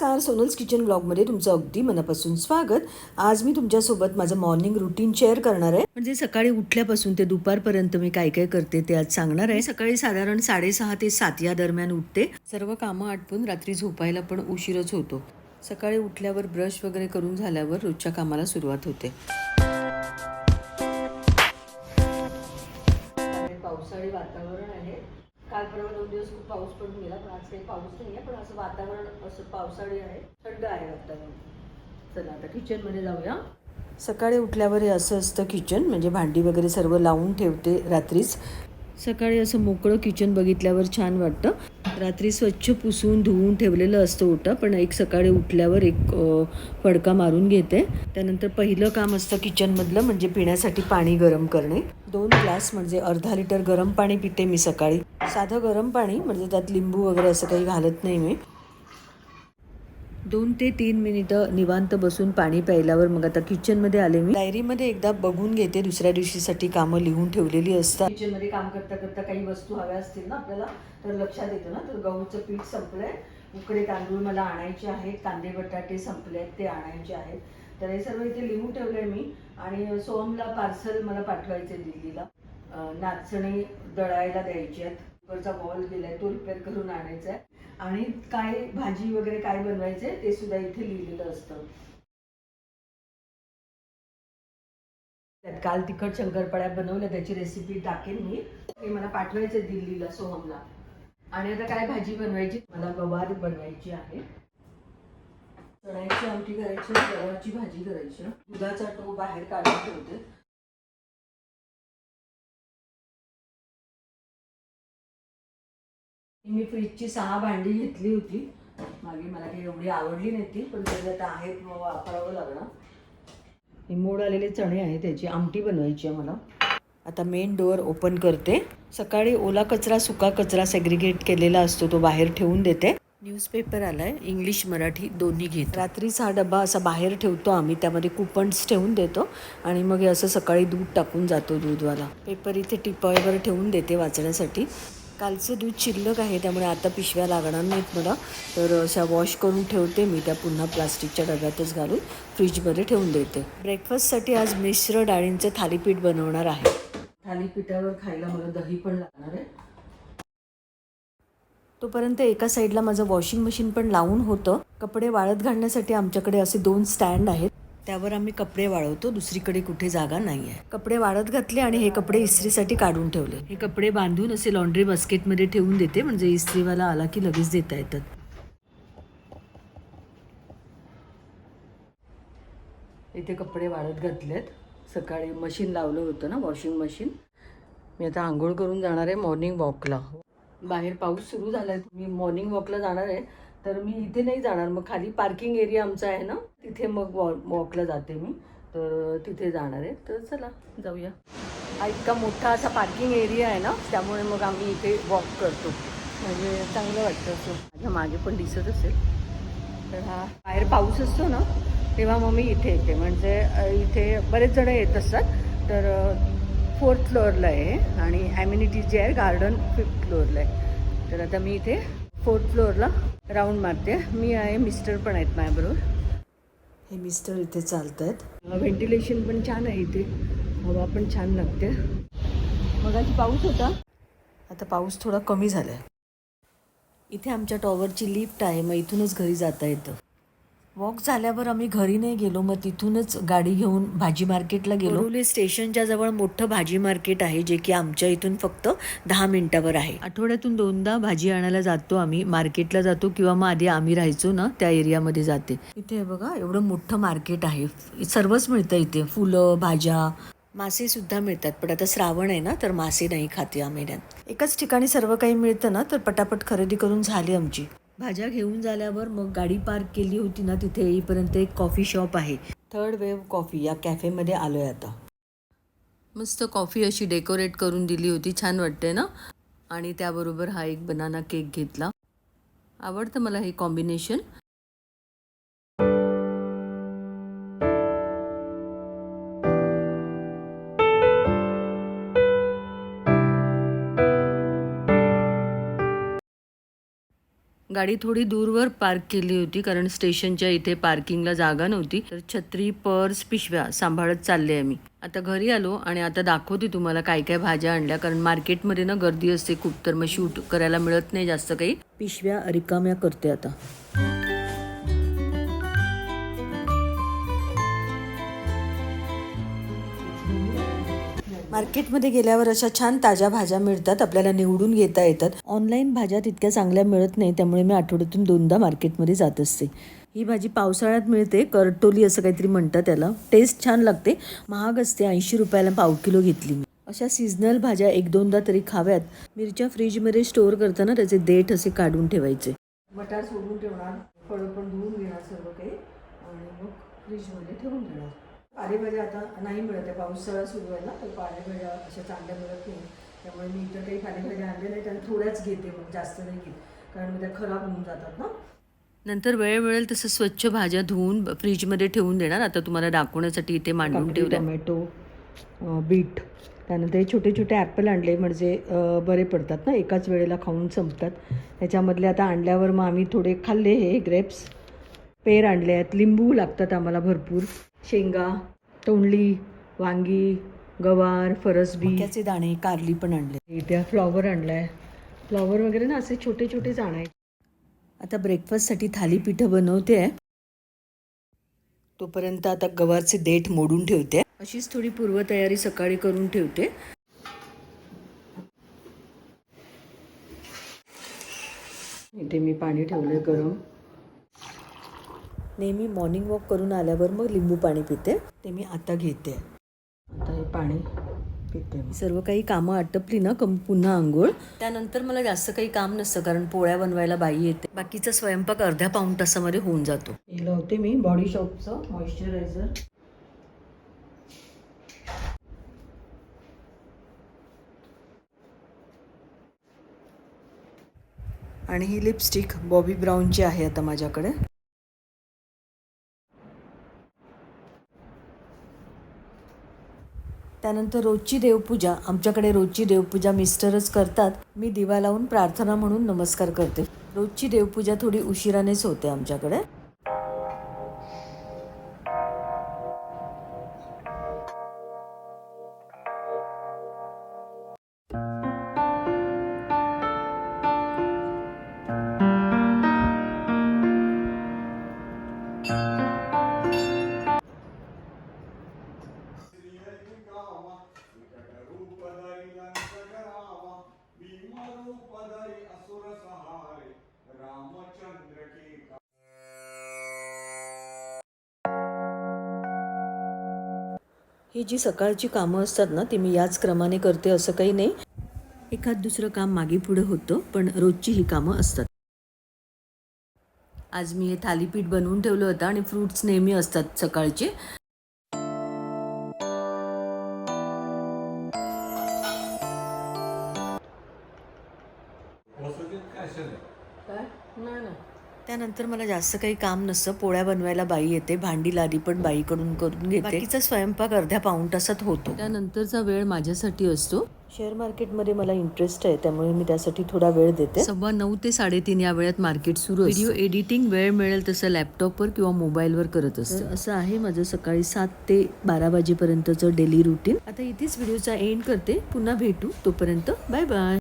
नमस्कार सोनल्स किचन ब्लॉगमध्ये तुमचं अगदी मनापासून स्वागत. आज मी तुमच्यासोबत माझं मॉर्निंग रुटीन शेअर करणार आहे. म्हणजे सकाळी उठल्यापासून ते दुपारपर्यंत मी काय काय करते ते आज सांगणार आहे. सकाळी साधारण साडेसहा ते सात या दरम्यान उठते. सर्व कामं आटपून रात्री झोपायला पण उशीरच होतो. सकाळी उठल्यावर ब्रश वगैरे करून झाल्यावर रोजच्या कामाला सुरुवात होते. पावसाळी वातावरण काल परवा दोन दिवस खूप पाऊस पडून गेला पण आज काही पाऊस नाही आहे पण असं वातावरण असं पावसाळी आहे थंड आहे वातावरण चला आता किचनमध्ये जाऊया. सकाळी उठल्यावर हे असं असतं किचन म्हणजे भांडी वगैरे सर्व लावून ठेवते रात्रीच. सकाळी असं मोकळं किचन बघितल्यावर छान वाटतं. रात्री स्वच्छ पुसून धुवून ठेवलेलं असतं ओटं पण एक सकाळी उठल्यावर एक फडका मारून घेते. त्यानंतर पहिलं काम असतं किचनमधलं म्हणजे पिण्यासाठी पाणी गरम करणे. दोन ग्लास म्हणजे अर्धा लिटर गरम पाणी पिते मी सकाळी. साधं गरम पाणी म्हणजे त्यात लिंबू वगैरे असं काही घालत नाही मी. दोन ते तीन मिनिटं निवांत बसून पाणी प्यायल्यावर मग आता किचनमध्ये आले मी. डायरीमध्ये एकदा बघून घेते दुसऱ्या दिवशीसाठी कामं लिहून ठेवलेली असतात. किचनमध्ये काम करता करता काही वस्तू हव्या असतील ना आपल्याला तर लक्षात येतं ना तर गहूचं पीठ संपलंय. उकडे तांदूळ मला आणायचे आहेत कांदे बटाटे संपले आहेत ते आणायचे आहेत. तर हे सर्व इथे लिहून ठेवलंय मी आणि सोहमला पार्सल मला पाठवायचे दिल्लीला. नाचणे नाचणी दळायला द्यायची आहेत. कुकरचा बॉल गेलाय तो रिपेअर करून आणायचा आहे. आणि काय भाजी वगैरे काय बनवायचे ते सुद्धा इथे लिहिलेलं असतं. त्यात काल तिखट शंकरपाळ्या बनवल्या त्याची रेसिपी टाकेन मी. ते मला पाठवायचे दिल्लीला सोहमला. आणि आता काय भाजी बनवायची? मला गवार बनवायची आहे. चण्याची आमटी करायची गव्हाची भाजी करायची. दुधाचा टो बाहेर काढून ठेवते. मी फ्रीजची सहा भांडी घेतली होती. मागे मला काही एवढी आवडली नाही ती पण तरी आता आहेत मग वापरावं लागणार. हे मोड आलेले चणे आहे त्याची आमटी बनवायची आहे मला. आता मेन डोअर ओपन करते. सकाळी ओला कचरा सुका कचरा सेग्रिगेट केलेला असतो तो बाहेर ठेवून देते. न्यूजपेपर आलाय इंग्लिश मराठी दोन्ही घेत. रात्रीचा हा डबा असा बाहेर ठेवतो आम्ही त्यामध्ये कुपन्स ठेवून देतो आणि मग असं सकाळी दूध टाकून जातो दूधवाला. पेपर इथे टिपॉयवर ठेवून देते वाचण्यासाठी. कालचं दूध शिल्लक आहे त्यामुळे आता पिशव्या लागणार नाहीत मला. तर अशा वॉश करून ठेवते मी त्या पुन्हा प्लास्टिकच्या डब्यातच घालून फ्रीजमध्ये ठेवून देते. ब्रेकफास्टसाठी आज मिश्र डाळींचं थालीपीठ बनवणार आहे. थालीपीठावर खायला मला दही पण लागणार आहे. तोपर्यंत एका साईडला माझं वॉशिंग मशीन पण लावून होतं. कपडे वाळत घालण्यासाठी आमच्याकडे असे दोन स्टँड आहेत. त्यावर आम्ही कपडे वाळवतो दुसरीकडे कुठे जागा नाही आहे. कपडे वाळत घातले आणि हे कपडे इस्त्रीसाठी काढून ठेवले. हे कपडे बांधून असे लॉन्ड्री बास्केटमध्ये ठेवून देते म्हणजे इस्त्रीवाला आला की लगेच देता येतात. इथे कपडे वाळत घातलेत. सकाळी मशीन लावलं होतं ना वॉशिंग मशीन मी आता आंघोळ करून जाणार आहे मॉर्निंग वॉकला बाहेर पाऊस सुरू झाला आहे मी मॉर्निंग वॉकला जाणार आहे. तर मी इथे नाही जाणार. मग खाली पार्किंग एरिया आमचा आहे ना तिथे मग वॉ वॉकला जाते मी. तर तिथे जाणार आहे. तर चला जाऊया. हा इतका मोठा असा पार्किंग एरिया आहे ना त्यामुळे मग आम्ही इथे वॉक करतो. म्हणजे चांगलं वाटतं असं. माझ्या मागे पण दिसत असेल. तर हा बाहेर पाऊस असतो ना तेव्हा मग मी इथे येते. म्हणजे इथे बरेच जण येत असतात. तर फोर्थ फ्लोअरला आहे आणि ॲम्युनिटी जे आहे गार्डन फिफ्थ फ्लोअरला आहे. तर आता मी इथे फोर्थ फ्लोअरला राऊंड मारते. मी आहे मिस्टर पण आहेत माझ्याबरोबर. हे मिस्टर इथे चालत आहेत व्हेंटिलेशन पण छान आहे इथे. हवा पण छान लागते. मग आधी पाऊस होता? आता पाऊस थोडा कमी झाला आहे इथे आमच्या टॉवरची लिफ्ट आहे. मग इथूनच घरी जाता येतं. वॉक झाल्यावर आम्ही घरी नाही गेलो. मग तिथूनच गाडी घेऊन भाजी मार्केटला गेलो. बोरिवली स्टेशनच्या जवळ मोठं भाजी मार्केट आहे जे की आमच्या इथून फक्त दहा मिनिटावर आहे. आठवड्यातून दोनदा भाजी आणायला जातो आम्ही. मार्केटला जातो किंवा मग आधी आम्ही राहायचो ना त्या एरियामध्ये जाते. इथे बघा एवढं मोठं मार्केट आहे. सर्वच मिळतं इथे. फुलं भाज्या. मासे सुद्धा मिळतात पण आता श्रावण आहे ना तर मासे नाही खाते या महिन्यात. एकाच ठिकाणी सर्व काही मिळतं ना तर पटापट खरेदी करून झाली आमची. भाज्या घेऊन झाल्यावर मग गाडी पार्क केली होती ना तिथे येईपर्यंत एक कॉफी शॉप आहे. थर्ड वेव्ह कॉफी या कॅफेमध्ये आलो आहे आता. मस्त कॉफी अशी डेकोरेट करून दिली होती छान वाटते ना? आणि त्याबरोबर हा एक बनाना केक घेतला. आवडतं मला हे कॉम्बिनेशन? गाडी थोडी दूरवर पार्क केली होती कारण स्टेशनच्या इथे पार्किंगला जागा नव्हती. तर छत्री पर्स पिशव्या सांभाळत चालले आहे मी आता घरी आलो आणि आता दाखवते तुम्हाला काय काय भाज्या आणल्या कारण मार्केटमध्ये ना गर्दी असते खूप तर मग शूट करायला मिळत नाही जास्त काही. पिशव्या रिकाम्या करते आता. मार्केटमध्ये गेल्यावर अशा छान ताज्या भाज्या मिळतात आपल्याला निवडून घेता येतात. ऑनलाईन भाज्या तितक्या चांगल्या मिळत नाही त्यामुळे मी आठवड्यातून दोनदा मार्केटमध्ये जात असते. ही भाजी पावसाळ्यात मिळते करटोली असं काहीतरी म्हणतात त्याला. टेस्ट छान लागते. महाग असते ऐंशी रुपयाला पाव किलो घेतली मी. अशा सीझनल भाज्या एक दोनदा तरी खाव्यात. मिरच्या फ्रीजमध्ये स्टोअर करताना त्याचे देठ असे काढून ठेवायचे. मटार सोडून ठेवणार फळं पण धुवून घेणार सर्व काही आणि मग फ्रीजमध्ये ठेवून देणार. पालेभाज्या आता नाही मिळत आहे. पावसाळा सुरू आहे ना तर पालेभाज्या अशा चांगल्या मिळत नाही. त्यामुळे मी इतर काही पालेभाज्या आणल्या नाहीत आणि थोड्याच घेते मग जास्त नाही घेत. कारण मग त्या खराब होऊन जातात ना. नंतर वेळ मिळेल तसं स्वच्छ भाज्या धुवून फ्रीजमध्ये ठेवून देणार. आता तुम्हाला दाखवण्यासाठी इथे मांडून ठेवले टोमॅटो बीट त्यानंतर हे छोटे छोटे ॲपल आणले म्हणजे बरे पडतात ना एकाच वेळेला खाऊन संपतात. त्याच्यामधले आता आणल्यावर मग आम्ही थोडे खाल्ले हे ग्रेप्स पेर आणले आहेत लिंबू लागतात आम्हाला भरपूर. शेंगा तोंडली वांगी गवार फरसबी. मक्याचे दाणे कारली पण आणले. इथे फ्लॉवर आणलाय. फ्लॉवर वगैरे ना असे छोटे छोटेच आणायचे आता ब्रेकफास्टसाठी थालीपीठं बनवते. आहे तोपर्यंत आता गवारचे देठ मोडून ठेवते. अशीच थोडी पूर्वतयारी सकाळी करून ठेवते. इथे मी पाणी ठेवलंय गरम. नेहमी मॉर्निंग वॉक करून आल्यावर मग लिंबू पाणी पिते. ते मी आता घेते. आता हे पाणी पिते मी. सर्व काही कामं आटपली ना कम पुन्हा आंघोळ. त्यानंतर मला जास्त काही काम नसतं कारण पोळ्या बनवायला बाई येते. बाकीचा स्वयंपाक अर्ध्या पाऊण तासामध्ये होऊन जातो. हे लावते मी बॉडी शॉपचं मॉइश्चरायझर आणि ही लिपस्टिक बॉबी ब्राऊनची आहे आता माझ्याकडे. त्यानंतर रोजची देवपूजा. आमच्याकडे रोजची देवपूजा मिस्टरच करतात. मी दिवा लावून प्रार्थना म्हणून नमस्कार करते. रोजची देवपूजा थोडी उशिरानेच होते आमच्याकडे. ही जी सकाळची कामं असतात ना ती मी याच क्रमाने करते असं काही नाही. एखाद दुसरं काम मागे पुढे होतं पण रोजची ही कामं असतात. आज मी हे थालीपीठ बनवून ठेवलं होतं आणि फ्रुट्स नेहमी असतात सकाळचे. त्यानंतर मला जास्त काही काम नसतं. पोळ्या बनवायला बाई येते. भांडी लादी पण बाईकडून करून घेते. बाकीचा स्वयंपाक अर्ध्या पाऊण तासात होतो. त्यानंतरचा वेळ माझ्यासाठी असतो. शेअर मार्केटमध्ये मला इंटरेस्ट आहे. त्यामुळे मी त्यासाठी थोडा वेळ देते. सव्वा नऊ ते साडेतीन या वेळात मार्केट सुरू व्हिडिओ एडिटिंग वेळ मिळेल तसं लॅपटॉपवर किंवा मोबाईलवर करत असतं. असं आहे माझं सकाळी सात ते बारा वाजेपर्यंतचं डेली रुटीन आता इथेच व्हिडिओचा एंड करते. पुन्हा भेटू. तोपर्यंत बाय बाय